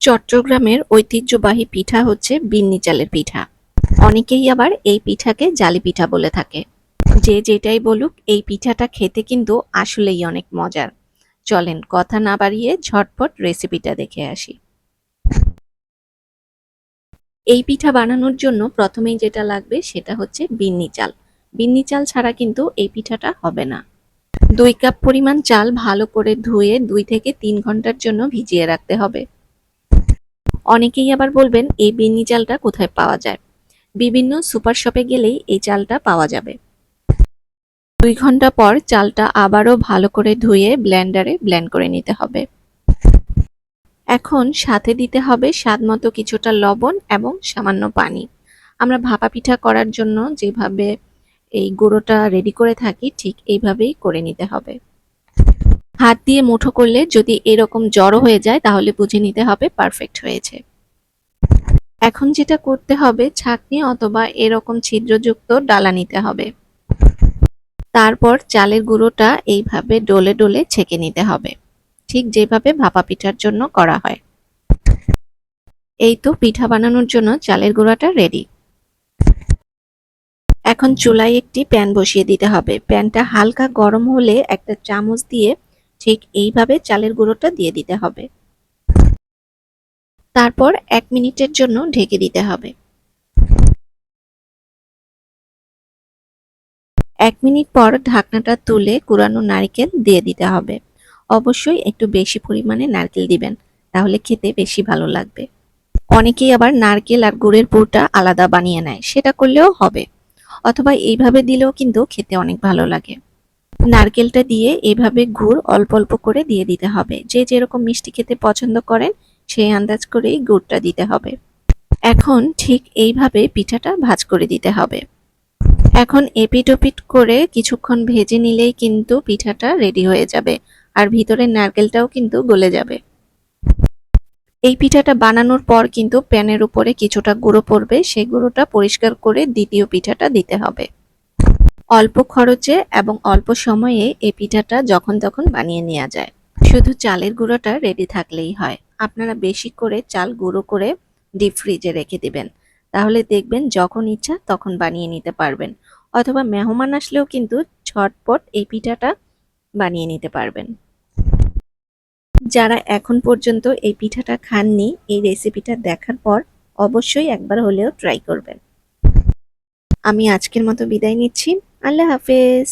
চট্টগ্রামের ঐতিহ্যবাহী পিঠা হচ্ছে বিন্নি চালের পিঠা। অনেকেই আবার এই পিঠাকে জালি পিঠা বলে থাকে। যে যেটাই বলুক, এই পিঠাটা খেতে কিন্তু আসলেই অনেক মজার। চলেন কথা না বাড়িয়ে ঝটপট রেসিপিটা দেখে আসি। এই পিঠা বানানোর জন্য প্রথমেই যেটা লাগবে সেটা হচ্ছে বিন্নি চাল। বিন্নি চাল ছাড়া কিন্তু এই পিঠাটা হবে না। দুই কাপ পরিমাণ চাল ভালো করে ধুয়ে দুই থেকে তিন ঘণ্টার জন্য ভিজিয়ে রাখতে হবে। অনেকেই আবার বলবেন, এই বিন্নি চালটা কোথায় পাওয়া যায়? বিভিন্ন সুপার শপে গেলেই এই চালটা পাওয়া যাবে। দুই ঘণ্টা পর চালটা আবারও ভালো করে ধুয়ে ব্লেন্ডারে ব্লেন্ড করে নিতে হবে। এখন সাথে দিতে হবে স্বাদ মতো কিছুটা লবণ এবং সামান্য পানি। আমরা ভাপা পিঠা করার জন্য যেভাবে এই গুঁড়োটা রেডি করে থাকি, ঠিক এইভাবেই করে নিতে হবে। হাত দিয়ে মুঠো করলে যদি এরকম জড়ো হয়ে যায়, তাহলে বুঝে নিতে হবে পারফেক্ট হয়েছে। এখন যেটা করতে হবে, ছাঁকনি অথবা এরকম ছিদ্রযুক্ত ডালা নিতে হবে। তারপর চালের গুঁড়োটা এইভাবে ডলে ডলে ছেঁকে নিতে হবে। ঠিক যেভাবে ভাপা পিঠার জন্য করা হয়। এই তো পিঠা বানানোর জন্য চালের গুঁড়াটা রেডি এখন চুলায় একটি প্যান বসিয়ে দিতে হবে। প্যানটা হালকা গরম হলে একটা চামচ দিয়ে ঠিক এইভাবে চালের গুঁড়োটা দিয়ে দিতে হবে। তারপর এক মিনিটের জন্য ঢেকে দিতে হবে। এক মিনিট পর ঢাকনাটা তুলে কুড়ানো নারকেল দিয়ে দিতে হবে। অবশ্যই একটু বেশি পরিমাণে নারকেল দিবেন, তাহলে খেতে বেশি ভালো লাগবে। অনেকেই আবার নারকেল আর গুড়ের পুরটা আলাদা বানিয়ে নেয়, সেটা করলেও হবে। অথবা এইভাবে দিলেও কিন্তু খেতে অনেক ভালো লাগে। নারকেলটা দিয়ে এভাবে গুড় অল্প অল্প করে দিয়ে দিতে হবে। যে যেরকম মিষ্টি খেতে পছন্দ করেন, সেই আন্দাজ করেই গুড়টা দিতে হবে। এখন ঠিক এইভাবে পিঠাটা ভাজ করে দিতে হবে। এখন এপিট ওপিট করে কিছুক্ষণ ভেজে নিলেই কিন্তু পিঠাটা রেডি হয়ে যাবে আর ভিতরের নারকেলটাও কিন্তু গলে যাবে। এই পিঠাটা বানানোর পর কিন্তু প্যানের উপরে কিছুটা গুঁড়ো পড়বে সেই গুঁড়োটা পরিষ্কার করে দ্বিতীয় পিঠাটা দিতে হবে। অল্প খরচে এবং অল্প সময়ে এই পিঠাটা যখন তখন বানিয়ে নেওয়া যায়। শুধু চালের গুঁড়োটা রেডি থাকলেই হয়। আপনারা বেশি করে চাল গুঁড়ো করে ডিপ ফ্রিজে রেখে দিবেন। তাহলে দেখবেন যখন ইচ্ছা তখন বানিয়ে নিতে পারবেন। অথবা মেহমান আসলেও কিন্তু ঝটপট এই পিঠাটা বানিয়ে নিতে পারবেন। যারা এখন পর্যন্ত এই পিঠাটা খাননি, এই রেসিপিটা দেখার পর অবশ্যই একবার হলেও ট্রাই করবেন। আমি আজকের মতো বিদায় নিচ্ছি। আল্লাহ হাফেজ।